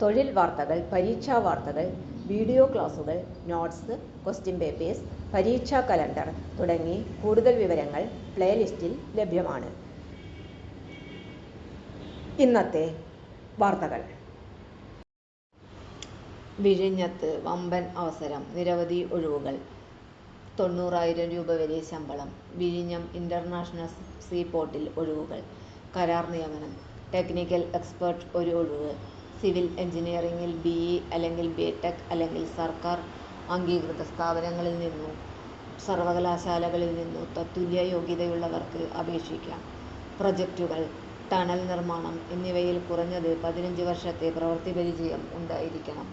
തൊഴിൽ വാർത്തകൾ പരീക്ഷാ വാർത്തകൾ വീഡിയോ ക്ലാസുകൾ നോട്ട്സ് ക്വസ്റ്റ്യൻ പേപ്പേഴ്സ് പരീക്ഷാ കലണ്ടർ തുടങ്ങി കൂടുതൽ വിവരങ്ങൾ പ്ലേലിസ്റ്റിൽ ലഭ്യമാണ്. ഇന്നത്തെ വാർത്തകൾ. വിഴിഞ്ഞത്ത് വമ്പൻ അവസരം നിരവധി ഒഴിവുകൾ. തൊണ്ണൂറായിരം രൂപ വരെ ശമ്പളം വിഴിഞ്ഞം ഇന്റർനാഷണൽ സീപോർട്ടിൽ ഒഴിവുകൾ കരാർ നിയമനം ടെക്നിക്കൽ എക്സ്പേർട്ട് ഒരു ഒഴിവ് സിവിൽ എഞ്ചിനീയറിംഗിൽ ബി ഇ അല്ലെങ്കിൽ ബി ടെക് അല്ലെങ്കിൽ സർക്കാർ അംഗീകൃത സ്ഥാപനങ്ങളിൽ നിന്നോ സർവകലാശാലകളിൽ നിന്നോ തത്തുല്യ യോഗ്യതയുള്ളവർക്ക് അപേക്ഷിക്കാം. പ്രൊജക്റ്റുകൾ ടണൽ നിർമ്മാണം എന്നിവയിൽ കുറഞ്ഞത് പതിനഞ്ച് വർഷത്തെ പ്രവൃത്തി പരിചയം ഉണ്ടായിരിക്കണം.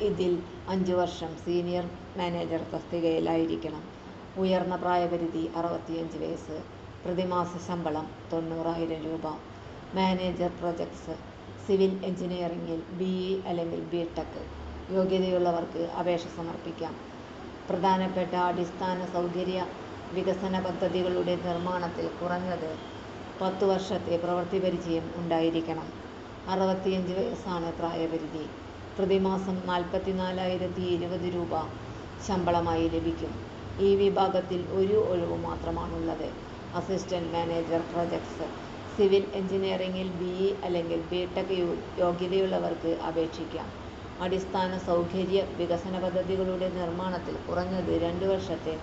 ഇതിൽ അഞ്ച് വർഷം സീനിയർ മാനേജർ തസ്തികയിലായിരിക്കണം. ഉയർന്ന പ്രായപരിധി അറുപത്തിയഞ്ച് വയസ്സ് പ്രതിമാസ ശമ്പളം തൊണ്ണൂറായിരം രൂപ മാനേജർ പ്രൊജക്ട്സ് സിവിൽ എഞ്ചിനീയറിംഗിൽ ബി ഇ അല്ലെങ്കിൽ ബി ടെക് യോഗ്യതയുള്ളവർക്ക് അപേക്ഷ സമർപ്പിക്കാം. പ്രധാനപ്പെട്ട അടിസ്ഥാന സൗകര്യ വികസന പദ്ധതികളുടെ നിർമ്മാണത്തിൽ കുറഞ്ഞത് പത്ത് വർഷത്തെ പ്രവൃത്തി പരിചയം ഉണ്ടായിരിക്കണം. അറുപത്തിയഞ്ച് വയസ്സാണ് പ്രായപരിധി. പ്രതിമാസം നാൽപ്പത്തിനാലായിരത്തി ഇരുപത് രൂപ ശമ്പളമായി ലഭിക്കും. ഈ വിഭാഗത്തിൽ ഒരു ഒഴിവ് മാത്രമാണുള്ളത്. അസിസ്റ്റന്റ് മാനേജർ പ്രൊജക്ട്സ് സിവിൽ എഞ്ചിനീയറിംഗിൽ ബി ഇ അല്ലെങ്കിൽ ബി ടെക് യോഗ്യതയുള്ളവർക്ക് അപേക്ഷിക്കാം. അടിസ്ഥാന സൗകര്യ വികസന പദ്ധതികളുടെ നിർമ്മാണത്തിൽ കുറഞ്ഞത് രണ്ട് വർഷത്തെ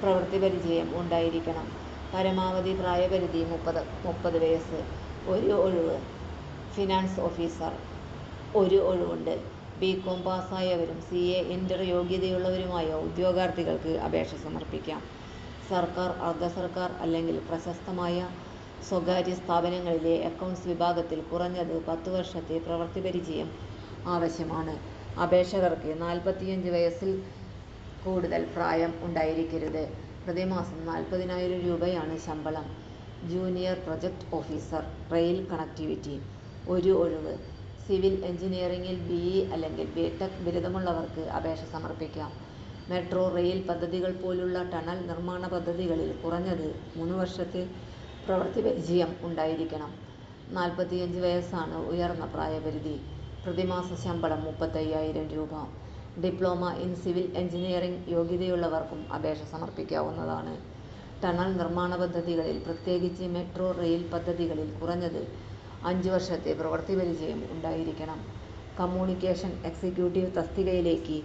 പ്രവൃത്തി പരിചയം ഉണ്ടായിരിക്കണം. പരമാവധി പ്രായപരിധി മുപ്പത് വയസ്സ്. ഒരു ഒഴിവ്. Finance officer. ഒരു ഒഴിവുണ്ട്. ബി കോം പാസ്സായവരും സി എ ഇന്റർ യോഗ്യതയുള്ളവരുമായ ഉദ്യോഗാർത്ഥികൾക്ക് അപേക്ഷ സമർപ്പിക്കാം. സർക്കാർ അർദ്ധ സർക്കാർ അല്ലെങ്കിൽ പ്രശസ്തമായ സ്വകാര്യ സ്ഥാപനങ്ങളിലെ അക്കൗണ്ട്സ് വിഭാഗത്തിൽ കുറഞ്ഞത് പത്ത് വർഷത്തെ പ്രവൃത്തി പരിചയം ആവശ്യമാണ്. അപേക്ഷകർക്ക് നാൽപ്പത്തിയഞ്ച് വയസ്സിൽ കൂടുതൽ പ്രായം ഉണ്ടായിരിക്കരുത്. പ്രതിമാസം നാൽപ്പതിനായിരം രൂപയാണ് ശമ്പളം. Junior project officer rail connectivity. ഒരു ഒഴിവ്. സിവിൽ എഞ്ചിനീയറിംഗിൽ ബി ഇ അല്ലെങ്കിൽ ബിടെക് ബിരുദമുള്ളവർക്ക് അപേക്ഷ സമർപ്പിക്കാം. മെട്രോ റെയിൽ പദ്ധതികൾ പോലുള്ള ടണൽ നിർമ്മാണ പദ്ധതികളിൽ കുറഞ്ഞത് മൂന്ന് വർഷത്തെ പ്രവൃത്തി പരിചയം ഉണ്ടായിരിക്കണം. നാൽപ്പത്തിയഞ്ച് വയസ്സാണ് ഉയർന്ന പ്രായപരിധി. പ്രതിമാസ ശമ്പളം മുപ്പത്തയ്യായിരം രൂപ. ഡിപ്ലോമ ഇൻ സിവിൽ എഞ്ചിനീയറിംഗ് യോഗ്യതയുള്ളവർക്കും അപേക്ഷ സമർപ്പിക്കാവുന്നതാണ്. ടണൽ നിർമ്മാണ പദ്ധതികളിൽ പ്രത്യേകിച്ച് മെട്രോ റെയിൽ പദ്ധതികളിൽ കുറഞ്ഞത് അഞ്ച് വർഷത്തെ പ്രവൃത്തി പരിചയം ഉണ്ടായിരിക്കണം. കമ്മ്യൂണിക്കേഷൻ എക്സിക്യൂട്ടീവ് തസ്തികയിലേക്ക്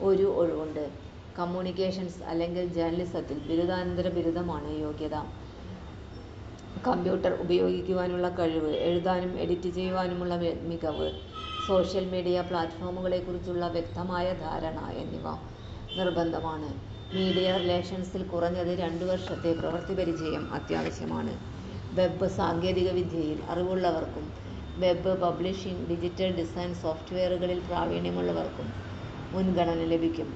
ഒരു ഒഴിവുണ്ട്. കമ്മ്യൂണിക്കേഷൻസ് അല്ലെങ്കിൽ ജേർണലിസത്തിൽ ബിരുദാനന്തര ബിരുദമാണ് യോഗ്യത. കമ്പ്യൂട്ടർ ഉപയോഗിക്കുവാനുള്ള കഴിവ് എഴുതാനും എഡിറ്റ് ചെയ്യുവാനുമുള്ള മികവ് സോഷ്യൽ മീഡിയ പ്ലാറ്റ്ഫോമുകളെക്കുറിച്ചുള്ള വ്യക്തമായ ധാരണ എന്നിവ നിർബന്ധമാണ്. മീഡിയ റിലേഷൻസിൽ കുറഞ്ഞത് രണ്ട് വർഷത്തെ പ്രവൃത്തി പരിചയം അത്യാവശ്യമാണ്. വെബ് സാങ്കേതികവിദ്യയിൽ അറിവുള്ളവർക്കും വെബ് പബ്ലിഷിംഗ് ഡിജിറ്റൽ ഡിസൈൻ സോഫ്റ്റ്വെയറുകളിൽ പ്രാവീണ്യമുള്ളവർക്കും മുൻഗണന ലഭിക്കും.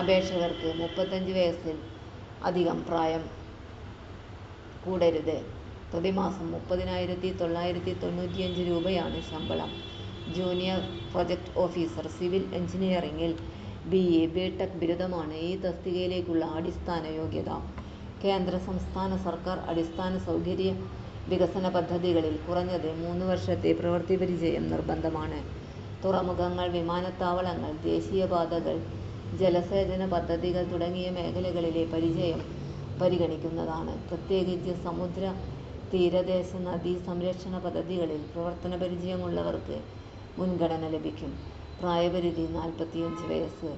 അപേക്ഷകർക്ക് മുപ്പത്തഞ്ച് വയസ്സിൽ അധികം പ്രായം കൂടരുത്. പ്രതിമാസം മുപ്പതിനായിരത്തി തൊള്ളായിരത്തി തൊണ്ണൂറ്റിയഞ്ച് രൂപയാണ് ശമ്പളം. ജൂനിയർ പ്രൊജക്ട് ഓഫീസർ സിവിൽ എഞ്ചിനീയറിംഗിൽ ബി എ ബി ടെക് ബിരുദമാണ്. ഈ തസ്തികയിലേക്കുള്ള അടിസ്ഥാന യോഗ്യത. കേന്ദ്ര സംസ്ഥാന സർക്കാർ അടിസ്ഥാന സൗകര്യ വികസന പദ്ധതികളിൽ കുറഞ്ഞത് മൂന്ന് വർഷത്തെ പ്രവൃത്തി പരിചയം നിർബന്ധമാണ്. തുറമുഖങ്ങൾ വിമാനത്താവളങ്ങൾ ദേശീയപാതകൾ ജലസേചന പദ്ധതികൾ തുടങ്ങിയ മേഖലകളിലെ പരിചയം പരിഗണിക്കുന്നതാണ്. പ്രത്യേകിച്ച് സമുദ്ര തീരദേശ നദീ സംരക്ഷണ പദ്ധതികളിൽ പ്രവർത്തന പരിചയമുള്ളവർക്ക് മുൻഗണന ലഭിക്കും. പ്രായപരിധി നാൽപ്പത്തിയഞ്ച് വയസ്സ്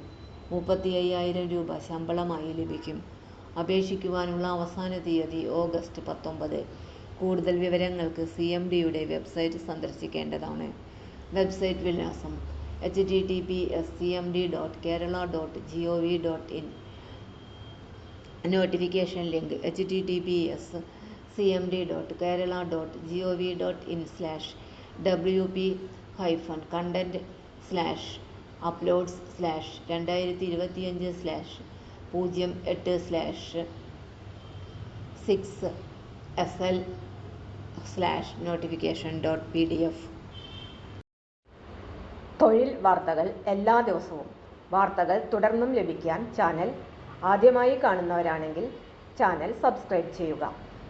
മുപ്പത്തി അയ്യായിരം രൂപ ശമ്പളമായി ലഭിക്കും. അപേക്ഷിക്കുവാനുള്ള അവസാന തീയതി ഓഗസ്റ്റ് പത്തൊമ്പത്. കൂടുതൽ വിവരങ്ങൾക്ക് സി എം ഡിയുടെ വെബ്സൈറ്റ് സന്ദർശിക്കേണ്ടതാണ്. വെബ്സൈറ്റ് വിലാസം H T T P S C M D dot Kerala dot G O V dot in. Notification link H T T P S C M D dot Kerala dot G O V dot in slash W P hyphen content slash uploads slash രണ്ടായിരത്തി ഇരുപത്തിയഞ്ച് slash പൂജ്യം എട്ട് slash six S L slash notification dot P D F തൊഴിൽ വാർത്തകൾ എല്ലാ ദിവസവും. വാർത്തകൾ തുടർന്നും ലഭിക്കാൻ ചാനൽ ആദ്യമായി കാണുന്നവരാണെങ്കിൽ ചാനൽ സബ്സ്ക്രൈബ് ചെയ്യുക.